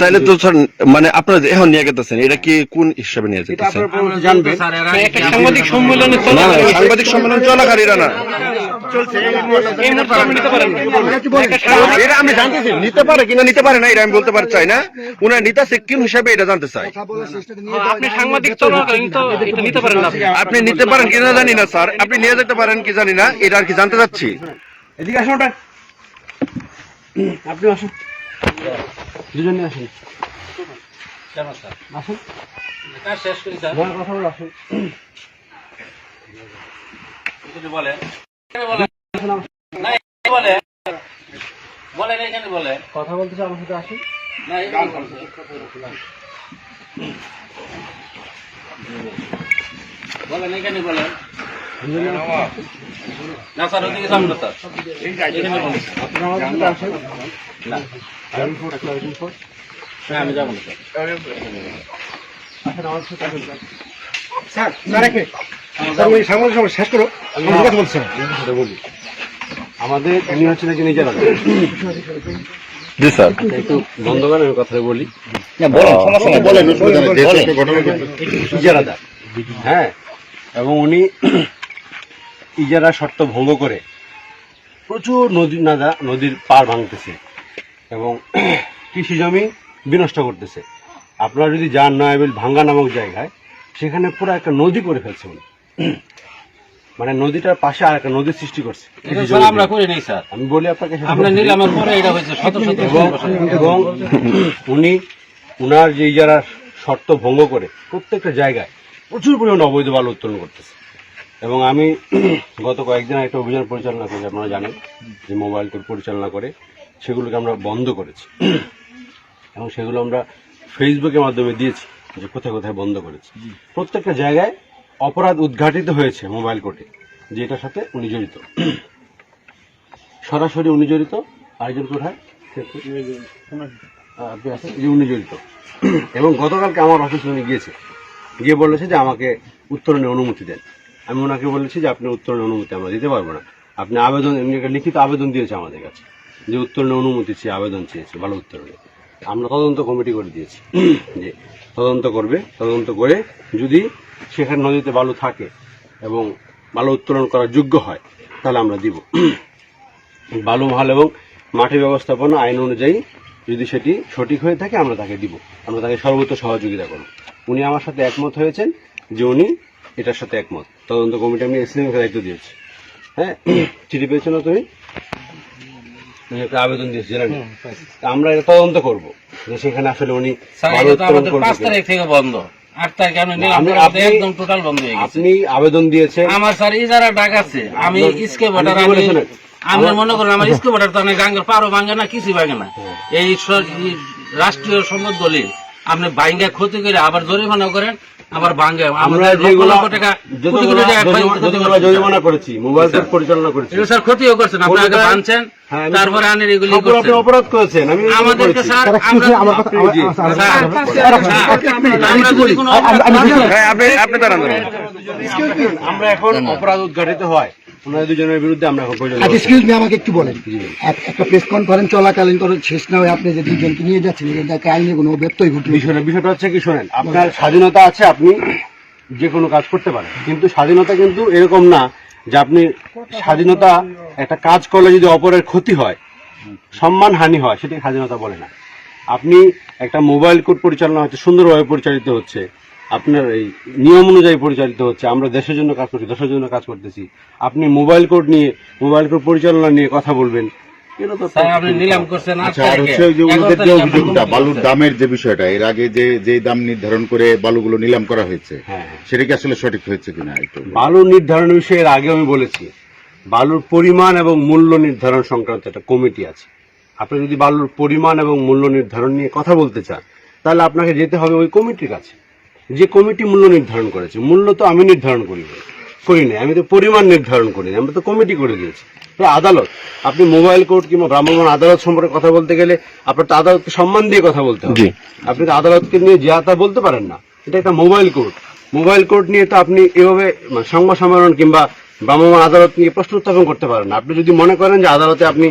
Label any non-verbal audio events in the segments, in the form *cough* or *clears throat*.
তাহলে তো স্যার মানে আপনারা এখন নিয়ে গেতেছেন এটা কি কোন হিসাবে নিয়ে যেতেছেন? আপনারা পরবর্তী জানবেন। একটা সাংবাদিক সম্মেলনে সাংবাদিক সম্মেলন চলাকালীরা না। আপনি নিতে আমি জানতেছি পারে কিনা নিতে পারে না এটা আমি বলতে পারছি না। উনার নিতেছে হিসাবে এটা জানতে চাই আপনি সাংবাদিক চলাকালীন তো এটা নিতে পারেন আপনি। নিতে পারেন কিনা জানি না স্যার। আপনি নিয়ে যেতে পারেন কি জানি না এটা আর কি জানতে চাচ্ছি। এদিকে আসুন আপনি আসুন। দুজনে আসুন। কথা বলে আসুন। কথা বলতে চাও আমার সাথে আসুন। আমার সাথে সেভেন ফোর আমি যাব না আসুন স্যার। স্যার। সাংবাদিক শেষ করো কথা কথা বলি। আমাদের উনি হচ্ছেন একজন নিজের জি স্যার। একটু বন্ধ করেন আমি কথাটা বলি বলেন। ইজারাদার। হ্যাঁ এবং উনি ইজারা শর্ত ভঙ্গ করে প্রচুর নদী নাদা নদীর পার ভাঙতেছে এবং *clears throat* কৃষি জমি বিনষ্ট করতেছে। আপনারা যদি যান নয়াবিল ভাঙ্গা নামক জায়গায় সেখানে পুরো একটা নদী করে ফেলছে উনি। *clears throat* মানে নদীটার পাশে আর একটা নদীর সৃষ্টি করছে আমরা করি নাই স্যার। আমি বলি আপনাকে আমরা নিলামের পরে এটা হয়েছে শত শত এবং এবং উনি উনার যে যারা শর্ত ভঙ্গ করে প্রত্যেকটা জায়গায় প্রচুর পরিমাণে অবৈধ বালু উত্তোলন করতেছে। এবং আমি *clears throat* গত কয়েকদিন একটা অভিযান পরিচালনা করেছি আপনারা জানেন যে মোবাইল পরিচালনা করে সেগুলোকে আমরা বন্ধ করেছি। *clears throat* এবং সেগুলো আমরা ফেসবুকের মাধ্যমে দিয়েছি যে কোথায় কোথায় বন্ধ করেছি। প্রত্যেকটা জায়গায় অপরাধ উদ্ঘাটিত হয়েছে মোবাইল কোর্টে যে এটার সাথে উনি জড়িত। *clears throat* সরাসরি উনি জড়িত আরেকজন কোথায়? আপনি আছেন? যে উনি জড়িত। এবং গতকালকে আমার অফিসে উনি গিয়েছে। গিয়ে বলেছে যে আমাকে উত্তরণের অনুমতি দেন। আমি ওনাকে বলেছি যে আপনি উত্তরণের অনুমতি আমরা দিতে পারব না। আপনি আবেদন, এমনি একটা লিখিত আবেদন দিয়েছে আমাদের কাছে, যে উত্তরণের অনুমতি চেয়ে আবেদন চেয়েছে, ভালো উত্তরণে। আমরা তদন্ত কমিটি করে দিয়েছি, যে তদন্ত করবে, তদন্ত করে যদি সেখানে নদীতে বালু থাকে এবং বালু উত্তোলন করার যোগ্য হয়, তাহলে আমরা দিব। বালু মহাল এবং মাটি ব্যবস্থাপনা আইন অনুযায়ী যদি সেটি সঠিক হয়ে থাকে, আমরা তাকে দিব। আমরা তাকে সর্বোচ্চ সহযোগিতা করব। উনি আমার সাথে একমত হয়েছেন যে উনি এটার সাথে একমত। তদন্ত কমিটি আমি এসএমকে দায়িত্ব দিয়েছি। হ্যাঁ? চিঠি পেয়েছ না তুমি? একটা আবেদন দিয়েছি জানেন? আমরা এটা তদন্ত করব। যে সেখানে আসলে উনি পাঁচ তারিখ থেকে বন্ধ। আট তারিখে আপনি- একদম টোটাল বন্ধ হয়ে গেছে। আপনি আবেদন দিয়েছেন। আমার স্যার ইজারা ডাক আছে আমি ইসকে ভোটার মনে করেন আমার ইসকে ভোটার তো অনেক গাঙ্গের পারো ভাঙে না কিছু ভাঙে না। এই এই রাষ্ট্রীয় সম্পদ দলিল। আপনি বাইঙ্গা ক্ষতি করে আবার জরিমানা করেন আবার ভাঙে আমরা যেগুলো টাকা জরিমানা করেছি মোবাইল পরিচালনা করেছি। স্যার ক্ষতিও করছেন আপনি আগে বানছেন হ্যাঁ, তারপরে আনের এগুলি ঠাকুর আপনি করছেন। অপরাধ করেছেন আমি আমাদেরকে স্যার স্যার, আমরা কথা বুঝতে হ্যাঁ আপনি আপনি দাঁড়ান দাঁড়ান। আমরা এখন অপরাধ উদ্ঘাটিত হয়। ওনাদের দুজনের বিরুদ্ধে আমরা এখন পর্যন্ত আচ্ছা এক্সকিউজ মি আমাকে একটু বলেন। এক- একটা প্রেস কনফারেন্স চলাকালীন করে শেষ না হয়ে আপনি যে দুজনকে নিয়ে যাচ্ছেন এটাকে আইনে কোনো ব্যত্যয় ঘটবে? বিষয়টা বিষয়টা হচ্ছে কি শোনেন আপনার স্বাধীনতা আছে আপনি যে কোনো কাজ করতে পারেন। কিন্তু স্বাধীনতা কিন্তু এরকম না যে আপনি স্বাধীনতা একটা কাজ করলে যদি অপরের ক্ষতি হয় সম্মান হানি হয় সেটাকে স্বাধীনতা বলে না। আপনি একটা মোবাইল কোড পরিচালনা হচ্ছে সুন্দরভাবে পরিচালিত হচ্ছে। আপনার এই নিয়ম অনুযায়ী পরিচালিত হচ্ছে আমরা দেশের জন্য কাজ করছি দেশের জন্য কাজ করতেছি। আপনি মোবাইল কোড নিয়ে মোবাইল কোড পরিচালনা নিয়ে কথা বলবেন আচ্ছা আর তারিখে হচ্ছে ওই যে এগারো ওদের যে তারিখে অভিযোগটা আপনার বালুর দামের যে বিষয়টা এর আগে যে যে দাম নির্ধারণ করে বালুগুলো নিলাম করা হয়েছে হ্যাঁ। সেটা কি আসলে সঠিক হয়েছে কিনা বালু নির্ধারণ বিষয়ে এর আগে আমি বলেছি বালুর পরিমাণ এবং মূল্য নির্ধারণ সংক্রান্ত একটা কমিটি আছে। আপনি যদি বালুর পরিমাণ এবং মূল্য নির্ধারণ নিয়ে কথা বলতে চান তাহলে আপনাকে যেতে হবে ওই কমিটির কাছে। যে কমিটি মূল্য নির্ধারণ করেছে মূল্য তো আমি নির্ধারণ করি করি নাই আমি তো পরিমাণ নির্ধারণ করি আমরা তো কমিটি করে দিয়েছি। আদালত আপনি মোবাইল কোর্ট কিংবা ভ্রাম্যমাণ আদালত সম্পর্কে কথা বলতে গেলে আপনার তো আদালতকে সম্মান দিয়ে কথা বলতে হবে। আপনি তো আদালতকে নিয়ে যা তা বলতে পারেন না এটা একটা মোবাইল কোর্ট। মোবাইল কোর্ট নিয়ে তো আপনি এভাবে মানে সংবাদ সম্মেলন কিংবা ভ্রাম্যমাণ আদালত নিয়ে প্রশ্ন উত্থাপন করতে পারেন না। আপনি যদি মনে করেন যে আদালতে আপনি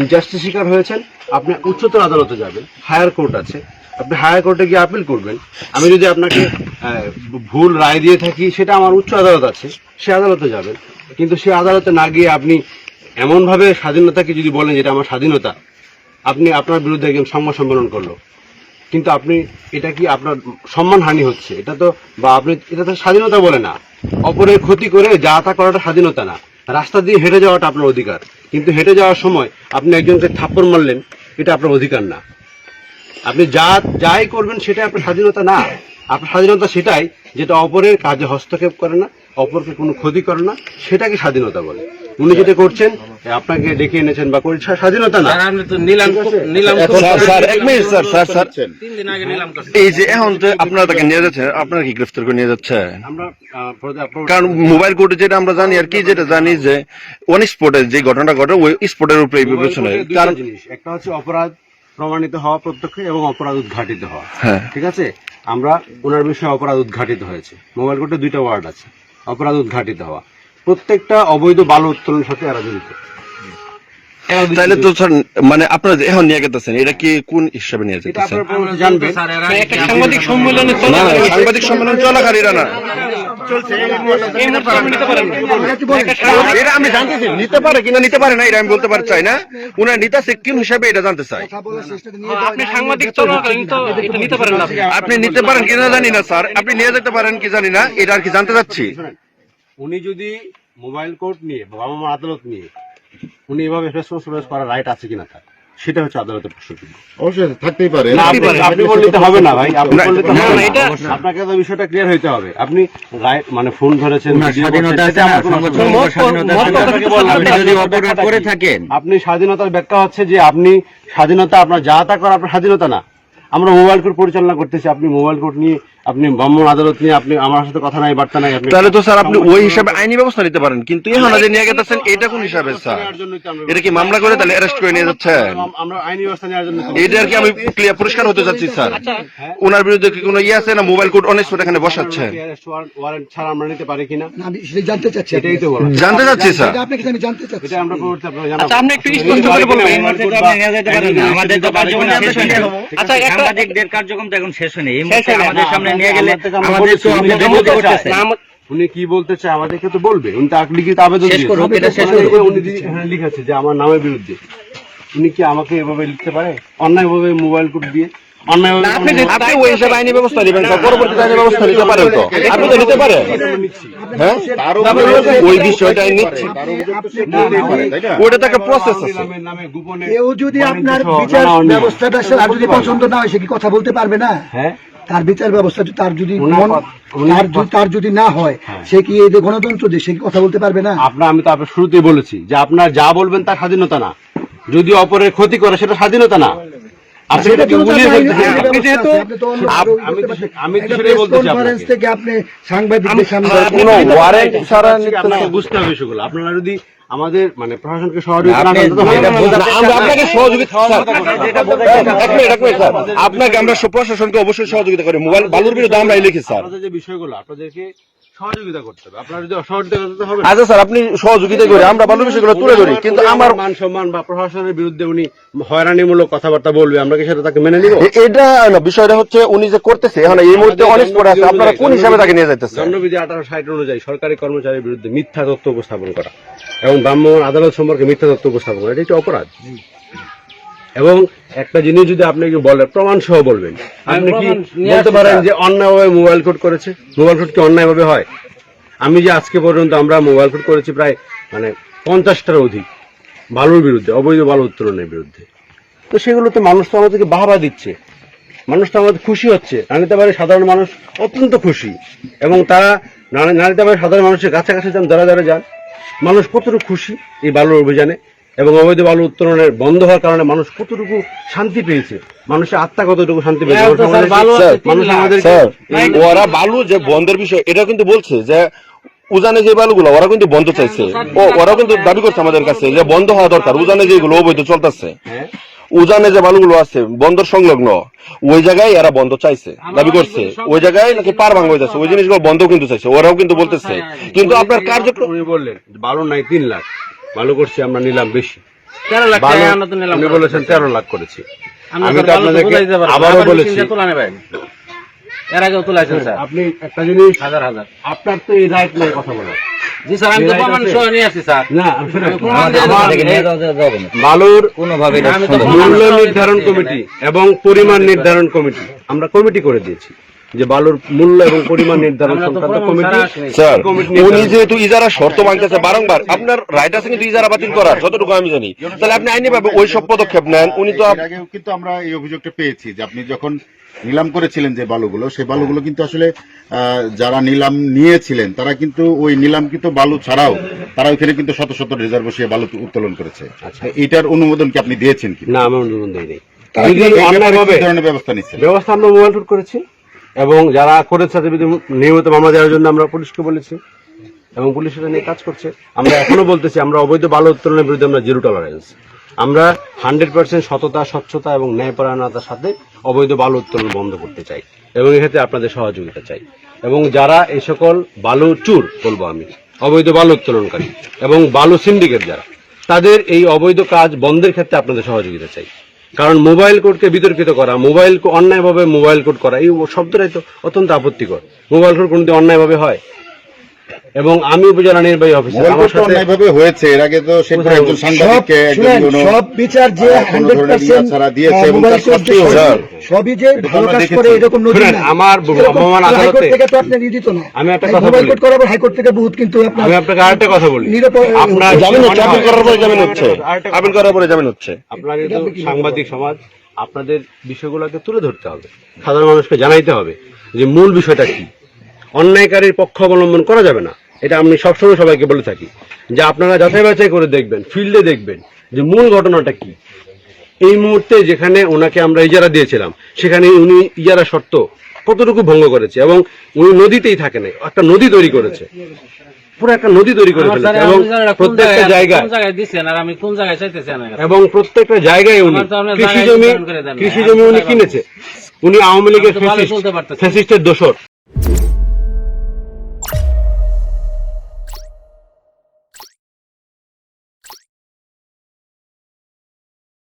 ইনজাস্টিস শিকার হয়েছেন আপনি উচ্চতর আদালতে যাবেন হায়ার কোর্ট আছে। আপনি হায়ার কোর্টে গিয়ে আপিল করবেন। আমি যদি আপনাকে ভুল রায় দিয়ে থাকি, সেটা আমার উচ্চ আদালত আছে, সে আদালতে যাবেন। কিন্তু সে আদালতে না গিয়ে আপনি এমনভাবে স্বাধীনতাকে যদি বলেন যেটা আমার স্বাধীনতা, আপনি আপনার বিরুদ্ধে একজন সংবাদ সম্মেলন করল। কিন্তু আপনি, এটা কি আপনার সম্মানহানি হচ্ছে? এটা তো, বা আপনি, এটা তো স্বাধীনতা বলে না। অপরের ক্ষতি করে যা তা করাটা স্বাধীনতা না। রাস্তা দিয়ে হেঁটে যাওয়াটা আপনার অধিকার। কিন্তু হেঁটে যাওয়ার সময় আপনি একজনকে থাপ্পড় মারলেন, এটা আপনার অধিকার না। আপনি যা যাই করবেন সেটা আপনার স্বাধীনতা না। আপনার স্বাধীনতা সেটাই যেটা অপরের কাজে হস্তক্ষেপ করে না অপরকে কোনো ক্ষতি করে না সেটাকে স্বাধীনতা বলে। উনি যেটা করছেন আপনাকে ডেকে এনেছেন বা করে স্বাধীনতা না। স্যার আপনি তো নিলাম নিলাম এখন স্যার এক মিনিট স্যার স্যার স্যার। তিন দিন আগে নিলাম করছেন এই যে এখন যে আপনারা তাকে নিয়ে যাচ্ছেন আপনারা কি গ্রেফতার করে নিয়ে আপনার- কারণ মোবাইল কোর্টে যেটা আমরা জানি আর কি যেটা জানি যে অন স্পটে যে ঘটনাটা ঘটে ওই স্পটের উপরে এই বিবেচনা কারণ একটা হচ্ছে অপরাধ প্রমাণিত হওয়া প্রত্যক্ষ এবং অপরাধ উদ্ঘাটিত হওয়া। হ্যাঁ। ঠিক আছে? আমরা ওনার বিষয়ে অপরাধ উদ্ঘাটিত হয়েছে। মোবাইল কোর্টে দুইটা ওয়ার্ড আছে। অপরাধ উদ্ঘাটিত হওয়া। প্রত্যেকটা অবৈধ বালু উত্তোলনের সাথে এরা জড়িত। তাহলে তো স্যার মানে আপনারা এখন নিয়ে গেতেছেন এটা কি কোন হিসাবে নিয়ে যেতেছেন সাংবাদিক সম্মেলনে সাংবাদিক সম্মেলন চলাকালীরা না। এটা আমি জানতেছি নিতে পারে কিনা নিতে পারে না এটা আমি বলতে পারি চাই না। উনার নিতা সিকিম হিসাবে এটা জানতে চাই কথা বলার চেষ্টাটা নিয়ে আপনি নিতে পারেন না আপনি। আপনি নিতে পারেন কিনা জানি না স্যার। আপনি নিয়ে যেতে পারেন কি জানি না এটা আর কি জানতে চাচ্ছি। উনি যদি মোবাইল কোর্ট নিয়ে বা ভ্রাম্যমাণ আদালত নিয়ে উনি এভাবে রেসপন্সিবল করার রাইট আছে কিনা তার? সেটা হচ্ছে আদালতের প্রশ্ন অবশ্যই থাকতেই পারে। আপনি বললে হবে না ভাই আপনি বললে তো না, হবে না, আপনাকে তো বিষয়টা ক্লিয়ার হইতে হবে। আপনি রাইট মানে ফোন ধরেছেন করে থাকেন। আপনি স্বাধীনতার ব্যাখ্যা হচ্ছে যে আপনি স্বাধীনতা আপনার যা তা করা আপনার স্বাধীনতা না। আমরা মোবাইল কোর্ট পরিচালনা করতেছি আপনি মোবাইল কোর্ট নিয়ে আপনি ব্রাহ্মণ আদালত নিয়ে আপনি আমার সাথে কথা নাই বার্তা নাই আপনি তাহলে তো স্যার আপনি ওই হিসাবে আইনি ব্যবস্থা নিতে পারেন কিন্তু এখন যে নিয়ে গেতেছেন এটা কোন হিসাবে স্যার? এটা কি মামলা করে তাহলে অ্যারেস্ট করে নিয়ে যাচ্ছেন? আমরা আইনি ব্যবস্থা নেওয়ার জন্য এটা আর কি আমি ক্লিয়ার পরিষ্কার হতে যাচ্ছি স্যার। ওনার বিরুদ্ধে কি কোনো ইয়ে আছে না মোবাইল কোর্ট অনেক এখানে বসাচ্ছেন ওয়ারেন্ট ছাড়া আমরা নিতে পারি কিনা? আমি সেটা জানতে চাচ্ছি এটাই তো বলা। জানতে চাচ্ছি স্যার। এটা আপনাকে আমি জানতে চাচ্ছি। এটা আমরা পরবর্তী আপনারা জানাব। আচ্ছা, আপনি একটু স্পষ্ট করে বলবেন। এই। আমাদের তো কার্যক্রম শেষ হয়নি। আচ্ছা, সাংবাদিকদের কার্যক্রম তো এখন শেষ হয়নি। এই মুহূর্তে হয়নি। আমাদের সামনে নিয়ে গেলে আমার থেকে আমরা আমাদের তো বলছি, উনি কি বলতে চায়? আমাদেরকে তো বলবে। উনি তো লিখিত আবেদন শেষ দিয়েছে। করুন, এটা শেষ উনি- করুন। উনি দি- এখানে লিখেছে যে আমার নামের বিরুদ্ধে। উনি কি আমাকে এভাবে লিখতে পারে? অন্যায়ভাবে মোবাইল কোড দিয়ে? হ্যাঁ? গোপনে যদি আপনার বিচার ব্যবস্থাটা যদি পছন্দ না হয় সে কি কথা বলতে পারবে না? হ্যাঁ? তার বিচার ব্যবস্থা তার যদি তার যদি- তার যদি না হয় হ্যাঁ। সে কি এই যে গণতন্ত্র দেশ সে কি কথা বলতে পারবে না? আপনার আমি তো আপনার শুরুতেই বলেছি যে আপনার যা বলবেন তার স্বাধীনতা না। যদি অপরের ক্ষতি করে সেটা স্বাধীনতা না। আপনারা যদি আমাদের মানে প্রশাসনকে সহযোগিতা আপনাকে আমরা সব প্রশাসনকে অবশ্যই সহযোগিতা করি। মোবাইল বালুর বিরুদ্ধে আমরা লিখি স্যার। যে বিষয়গুলো আপনাদেরকে সহযোগিতা করতে হবে। আপনারা যদি অসহযোগিতা করতে হবে আচ্ছা স্যার আপনি সহযোগিতা করে আমরা বালুর বিষয়গুলো তুলে ধরি কিন্তু আমার মান সম্মান বা প্রশাসনের বিরুদ্ধে উনি হয়রানিমূলক কথাবার্তা বলবে আমরা কি সেটা তাকে মেনে নিব? এটা না বিষয়টা হচ্ছে উনি যে করতেছে এখন এই মুহূর্তে অনেক পড়ে আছে আপনারা কোন হিসাবে তাকে নিয়ে যাইতেছেন? জন্মবিধি আঠারো ষাট অনুযায়ী সরকারি কর্মচারীর বিরুদ্ধে মিথ্যা তথ্য উপস্থাপন করা এবং ব্রাহ্মণ আদালত সম্পর্কে মিথ্যা তথ্য উপস্থাপন করা এটা একটি অপরাধ। এবং একটা জিনিস যদি আপনি কি বলেন প্রমাণ সহ বলবেন আপনি কি বলতে পারেন। যে অন্যায়ভাবে মোবাইল কোড করেছে? মোবাইল কোড কি অন্যায়ভাবে হয়? আমি যে আজকে পর্যন্ত আমরা মোবাইল কোড করেছি প্রায় মানে পঞ্চাশটার অধিক বালুর বিরুদ্ধে অবৈধ বালু উত্তোলনের বিরুদ্ধে। তো সেগুলো তো মানুষ তো আমাদেরকে বাহবা দিচ্ছে। মানুষ তো আমাদের খুশি হচ্ছে। নানিতাবাড়ি সাধারণ মানুষ অত্যন্ত খুশি। এবং তারা নানি- নানিতাবাড়ি সাধারণ মানুষের কাছে কাছে যান যারা যারা যান মানুষ কতটুকু খুশি এই বালুর অভিযানে? এবং অবৈধ বালু উত্তোলনের বন্ধ হওয়ার কারণে মানুষ কতটুকু শান্তি পেয়েছে? মানুষের আত্মা কতটুকু শান্তি পেয়েছে? মানুষ ওরা বালু যে বন্ধের বিষয় এটা কিন্তু বলছে যে উজানে যে বালুগুলো ওরা কিন্তু বন্ধ চাইছে। ও ওরা কিন্তু দাবি করছে আমাদের কাছে যে বন্ধ হওয়া দরকার উজানে যেগুলো অবৈধ চলতেছে। হ্যাঁ। উজানে যে বালুগুলো আছে বন্দর সংলগ্ন ওই জায়গায় এরা বন্ধ চাইছে দাবি করছে। ওই জায়গায় নাকি পার ভাঙ হয়ে যাচ্ছে ওই জিনিসগুলো বন্ধ কিন্তু চাইছে ওরাও কিন্তু বলতেছে। কিন্তু আপনার কার্যক্রম বললেন বালু নাই তিন লাখ। বালু করছি আমরা নিলাম বেশি। আপনি বলেছেন তেরো লাখ করেছি। আমি তো আপনাদেরকে। আবারও বলেছি। মেশিন দিয়ে তোলা নেবেন এর আগেও তুলাইছেন স্যার। আপনি একটা জিনিস হাজার হাজার। আপনার তো এই রাইট নাই কথা বলার জি স্যার আমি তো প্রমাণ সহ নিয়ে আসছি স্যার। না আমি শুনেন, আমি প্রমাণ দিয়ে আমার- দেবো। বালুর কোনোভাবে মূল্য নির্ধারণ কমিটি এবং পরিমাণ নির্ধারণ কমিটি। আমরা কমিটি করে দিয়েছি। যে বালুর মূল্য এবং পরিমাণ নির্ধারণ সংক্রান্ত কমিটি স্যার উনি যেহেতু ইজারা শর্ত ভাঙতেছে বারংবার আপনার রাইট আছে কিন্তু ইজারা বাতিল করার যতটুকু আমি জানি। তাহলে আপনি আইনি ভাবে ওই সব পদক্ষেপ নেন উনি তো আগেও কিন্তু আমরা এই অভিযোগটা পেয়েছি যে আপনি যখন নিলাম করেছিলেন যে বালুগুলো সেই বালুগুলো কিন্তু আসলে যারা নিলাম নিয়েছিলেন তারা কিন্তু ওই নিলামকৃত বালু ছাড়াও তারা ওইখানে কিন্তু শত শত রিজার্ভ বসিয়ে বালু উত্তোলন করেছে। আচ্ছা। এটার অনুমোদন কি আপনি দিয়েছেন কি? না আমি অনুমোদন দিই নাই। তারা যদি এই ব্যাপারে অন্যায়ভাবে কি ধরনের ব্যবস্থা নিচ্ছেন? ব্যবস্থা আমরা মোবাইল করেছি। এবং যারা করেছে তাদের বিরুদ্ধে নিয়মিত মামলা দেওয়ার জন্য আমরা পুলিশকে বলেছি এবং পুলিশ এটা নিয়ে কাজ করছে। আমরা এখনও বলতেছি, আমরা অবৈধ বালু উত্তোলনের বিরুদ্ধে আমরা জিরো টলারেন্স আমরা হান্ড্রেড পার্সেন্ট সততা, স্বচ্ছতা এবং ন্যায়পরায়ণতার সাথে অবৈধ বালু উত্তোলন বন্ধ করতে চাই এবং এক্ষেত্রে আপনাদের সহযোগিতা চাই। এবং যারা এই সকল বালু চুর, বলব আমি, অবৈধ বালু উত্তোলনকারী এবং বালু সিন্ডিকেট যারা, তাদের এই অবৈধ কাজ বন্ধের ক্ষেত্রে আপনাদের সহযোগিতা চাই। কারণ মোবাইল কোডকে বিতর্কিত করা, মোবাইল অন্যায়ভাবে মোবাইল কোড করা, এই শব্দটাই তো অত্যন্ত আপত্তিকর। মোবাইল কোড কোনদিন অন্যায়ভাবে হয়। এবং আমি উপজেলা নির্বাহী অফিসার আমার সাথে অন্যায়ভাবে হয়েছে। এর আগে তো সেটা কোথায় একজন সব- সাংবাদিককে একজন সব বিচার যে আহ, কোনো হান্ড্রেড ধরনের ইয়া ছাড়া দিয়েছে এবং তার স্যার, সবই যে ভালো কাজ করে এরকম নদী না। আমার ভ্রাম্যমাণ আদালতে- থেকে তো আপনার ই না। আমি একটা কথা বলি। কোর্ট করাবো হাইকোর্ট থেকে বহুত কিন্তু আপনার আমি আপনাকে আরেকটা কথা বলি। জামিন হচ্ছে আপিল করার পরে জামিন হচ্ছে। আপিল করার পরে জামিন হচ্ছে। আপনার সাংবাদিক সমাজ আপনাদের বিষয়গুলোকে তুলে ধরতে হবে। সাধারণ মানুষকে জানাইতে হবে যে মূল বিষয়টা কি? অন্যায়কারীর পক্ষ অবলম্বন করা যাবে না। এটা আমি সবসময় সবাইকে বলে থাকি যে আপনারা যাচাই বাছাই করে দেখবেন ফিল্ডে দেখবেন যে মূল ঘটনাটা কি। এই মুহূর্তে যেখানে ওনাকে আমরা ইজারা দিয়েছিলাম সেখানে উনি ইজারা শর্ত কতটুকু ভঙ্গ করেছে এবং উনি নদীতেই থাকে না একটা নদী তৈরি করেছে। পুরো একটা নদী তৈরি করে ফেলেছে এবং প্রত্যেকটা জায়গায় জায়গায় কোন জায়গায় দিচ্ছেন আর আমি কোন জায়গায় চাইতেছি এবং প্রত্যেকটা জায়গায় উনি কৃষি জমি। কৃষি জমি উনি কিনেছে। উনি আওয়ামী লীগের। ফ্যাসিস্টের দোষর।